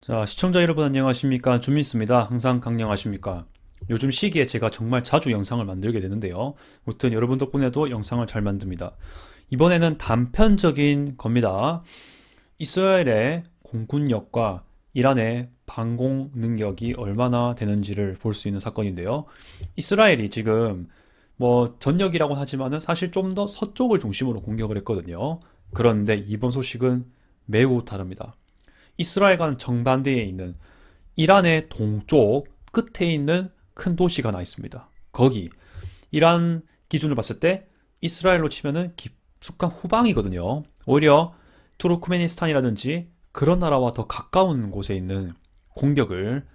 자, 시청자 여러분 안녕하십니까? 준민스입니다. 항상 강령하십니까? 요즘 시기에 제가 정말 자주 영상을 만들게 되는데요. 아무튼 여러분 덕분에도 영상을 잘 만듭니다. 이번에는 단편적인 겁니다. 이스라엘의 공군력과 이란의 방공 능력이 얼마나 되는지를 볼 수 있는 사건인데요. 이스라엘이 지금 뭐 전역이라고 하지만은 사실 좀 더 서쪽을 중심으로 공격을 했거든요. 그런데 이번 소식은 매우 다릅니다. 이스라엘과는 정반대에 있는 이란의 동쪽 끝에 있는 큰 도시가 하나 있습니다. 거기 이란 기준으로 봤을 때 이스라엘로 치면은 깊숙한 후방이거든요. 오히려 투르크메니스탄이라든지 그런 나라와 더 가까운 곳에 있는 공격을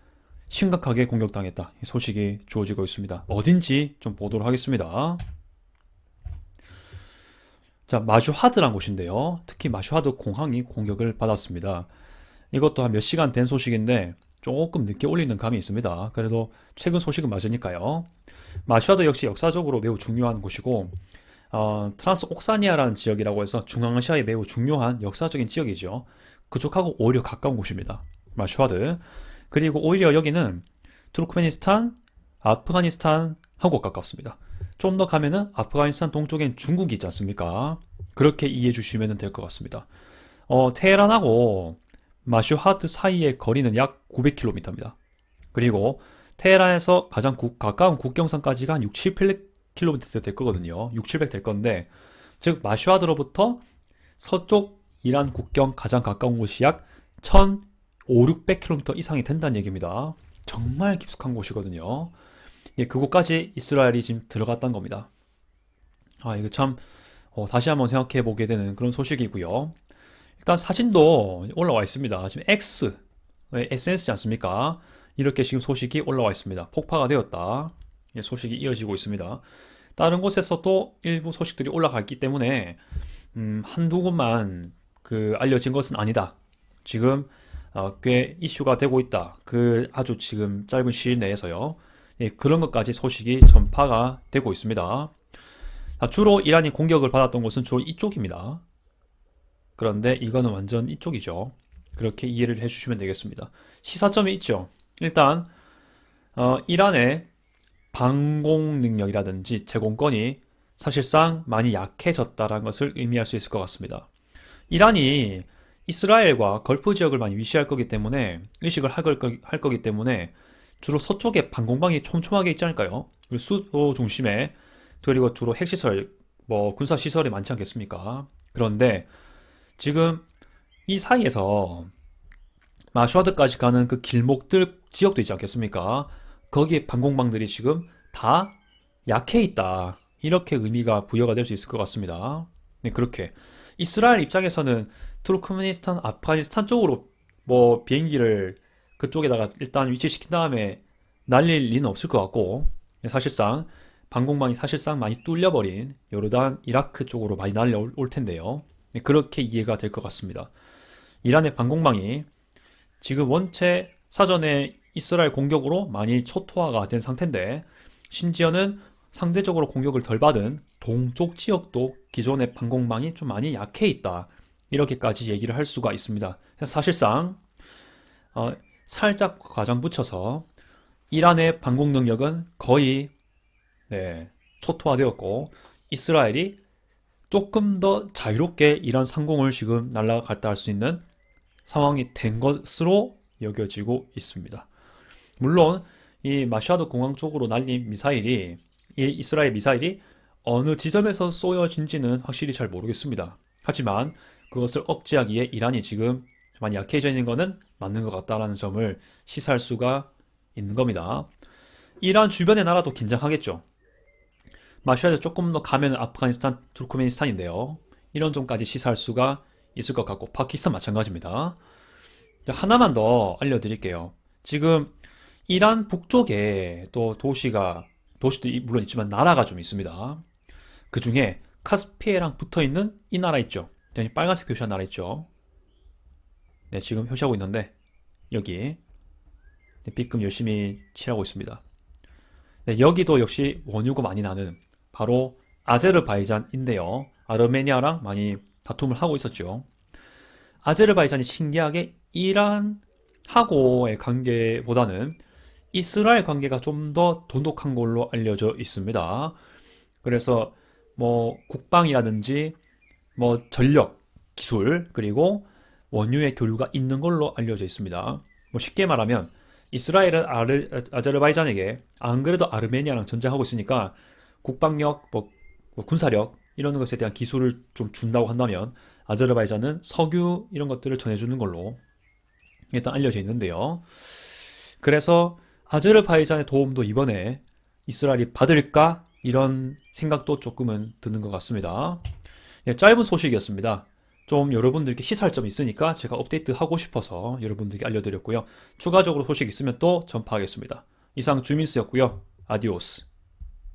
심각하게 공격당했다. 이 소식이 주어지고 있습니다. 어딘지 좀 보도록 하겠습니다. 자, 마슈하드란 곳인데요. 특히 마슈하드 공항이 공격을 받았습니다. 이것도 한 몇 시간 된 소식인데 조금 늦게 올리는 감이 있습니다. 그래도 최근 소식은 맞으니까요. 마슈아도 역시 역사적으로 매우 중요한 곳이고 어, 트란스 옥사니아라는 지역이라고 해서 중앙아시아의 매우 중요한 역사적인 지역이죠. 그쪽하고 오히려 가까운 곳입니다. 마슈아드. 그리고 오히려 여기는 투르크메니스탄, 아프가니스탄하고 가깝습니다. 좀 더 가면은 아프가니스탄 동쪽엔 중국이 있지 않습니까? 그렇게 이해해 주시면 될 것 같습니다. 어, 테헤란하고 마슈하드 사이의 거리는 약 900km입니다. 그리고 테헤란에서 가장 국- 가까운 국경선까지가 한 6, 700km 될 거거든요. 6, 700 될 건데, 즉 마슈하드로부터 서쪽 이란 국경 가장 가까운 곳이 약 1,500, 600km 이상이 된다는 얘기입니다. 정말 깊숙한 곳이거든요. 예, 그곳까지 이스라엘이 지금 들어갔다는 겁니다. 아, 이거 참 어, 다시 한번 생각해 보게 되는 그런 소식이고요. 일단 사진도 올라와 있습니다. 지금 X, 네, SNS지 않습니까? 이렇게 지금 소식이 올라와 있습니다. 폭파가 되었다. 예, 소식이 이어지고 있습니다. 다른 곳에서도 일부 소식들이 올라갔기 때문에 음, 한두 곳만 그 알려진 것은 아니다. 지금 어, 꽤 이슈가 되고 있다. 그 아주 지금 짧은 시일 내에서요. 예, 그런 것까지 소식이 전파가 되고 있습니다. 아, 주로 이란이 공격을 받았던 곳은 주로 이쪽입니다. 그런데 이거는 완전 이쪽이죠. 그렇게 이해를 해주시면 되겠습니다. 시사점이 있죠. 일단 어, 이란의 방공 능력이라든지 제공권이 사실상 많이 약해졌다는 것을 의미할 수 있을 것 같습니다. 이란이 이스라엘과 걸프 지역을 많이 위시할 거기 때문에 의식을 할, 거, 할 거기 때문에 주로 서쪽에 방공망이 촘촘하게 있지 않을까요? 그리고 수도 중심에 그리고 주로 핵시설, 뭐 군사시설이 많지 않겠습니까? 그런데 지금 이 사이에서 마슈아드까지 가는 그 길목들 지역도 있지 않겠습니까? 거기에 방공망들이 지금 다 약해 있다. 이렇게 의미가 부여가 될 수 있을 것 같습니다. 네, 그렇게. 이스라엘 입장에서는 투르크메니스탄, 아프가니스탄 쪽으로 뭐 비행기를 그쪽에다가 일단 위치시킨 다음에 날릴 리는 없을 것 같고, 네, 사실상 방공망이 사실상 많이 뚫려버린 요르단, 이라크 쪽으로 많이 날려올 텐데요. 네, 그렇게 이해가 될 것 같습니다. 이란의 방공망이 지금 원체 사전에 이스라엘 공격으로 많이 초토화가 된 상태인데 심지어는 상대적으로 공격을 덜 받은 동쪽 지역도 기존의 방공망이 좀 많이 약해 있다. 이렇게까지 얘기를 할 수가 있습니다. 사실상 어, 살짝 과장 붙여서 이란의 방공 능력은 거의 네, 초토화되었고 이스라엘이 조금 더 자유롭게 이란 상공을 지금 날아갔다 할 수 있는 상황이 된 것으로 여겨지고 있습니다. 물론 이 마샤드 공항 쪽으로 날린 미사일이 이 이스라엘 미사일이 어느 지점에서 쏘여진지는 확실히 잘 모르겠습니다. 하지만 그것을 억제하기에 이란이 지금 많이 약해져 있는 것은 맞는 것 같다라는 점을 시사할 수가 있는 겁니다. 이란 주변의 나라도 긴장하겠죠. 마샤드 조금 더 가면 아프가니스탄, 투르크메니스탄인데요. 이런 점까지 시사할 수가 있을 것 같고 파키스탄 마찬가지입니다. 하나만 더 알려드릴게요. 지금 이란 북쪽에 또 도시가 도시도 물론 있지만 나라가 좀 있습니다. 그 중에 카스피해랑 붙어 있는 이 나라 있죠. 빨간색 표시한 나라 있죠. 네, 지금 표시하고 있는데 여기 네, B급 열심히 칠하고 있습니다. 네, 여기도 역시 원유가 많이 나는 바로 아제르바이잔인데요. 아르메니아랑 많이 다툼을 하고 있었죠. 아제르바이잔이 신기하게 이란 하고의 관계보다는 이스라엘 관계가 좀 더 돈독한 걸로 알려져 있습니다. 그래서 뭐 국방이라든지 뭐 전력, 기술, 그리고 원유의 교류가 있는 걸로 알려져 있습니다. 뭐 쉽게 말하면 이스라엘은 아르, 아제르바이잔에게 안 그래도 아르메니아랑 전쟁하고 있으니까 국방력, 뭐, 뭐 군사력 이런 것에 대한 기술을 좀 준다고 한다면 아제르바이잔은 석유 이런 것들을 전해주는 걸로 일단 알려져 있는데요. 그래서 아제르바이잔의 도움도 이번에 이스라엘이 받을까? 이런 생각도 조금은 드는 것 같습니다. 예, 짧은 소식이었습니다. 좀 여러분들께 시사할 점이 있으니까 제가 업데이트 하고 싶어서 여러분들께 알려드렸고요. 추가적으로 소식 있으면 또 전파하겠습니다. 이상 주민수였고요. 아디오스.